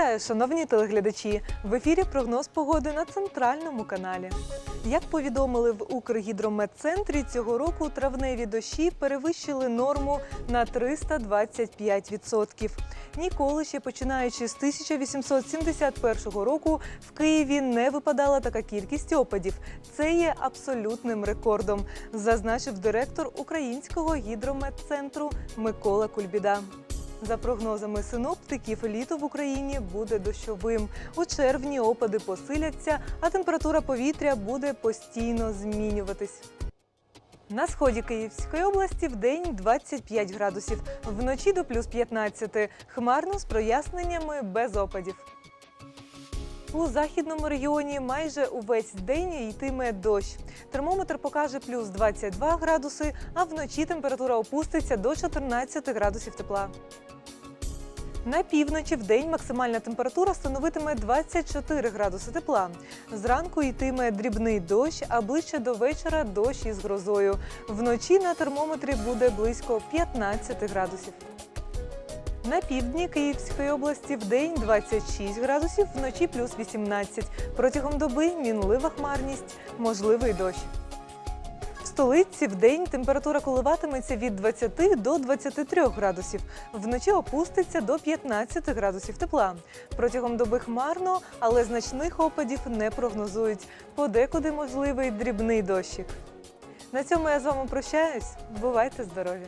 Вітаю, шановні телеглядачі! В ефірі прогноз погоди на центральному каналі. Як повідомили в Укргідрометцентрі, цього року травневі дощі перевищили норму на 325%. Ніколи ще починаючи з 1871 року в Києві не випадала така кількість опадів. Це є абсолютним рекордом, зазначив директор Українського гідрометцентру Микола Кульбіда. За прогнозами синоптиків, літо в Україні буде дощовим. У червні опади посиляться, а температура повітря буде постійно змінюватись. На сході Київської області в день 25 градусів, вночі до плюс 15, хмарно з проясненнями без опадів. У західному регіоні майже увесь день йтиме дощ. Термометр покаже плюс 22 градуси, а вночі температура опуститься до 14 градусів тепла. На півночі в день максимальна температура становитиме 24 градуси тепла. Зранку йтиме дрібний дощ, а ближче до вечора дощ із грозою. Вночі на термометрі буде близько 15 градусів. На півдні Київської області в день 26 градусів, вночі плюс 18. Протягом доби мінлива хмарність, можливий дощ. В столиці в день температура коливатиметься від 20 до 23 градусів. Вночі опуститься до 15 градусів тепла. Протягом доби хмарно, але значних опадів не прогнозують. Подекуди можливий дрібний дощик. На цьому я з вами прощаюсь. Бувайте здорові!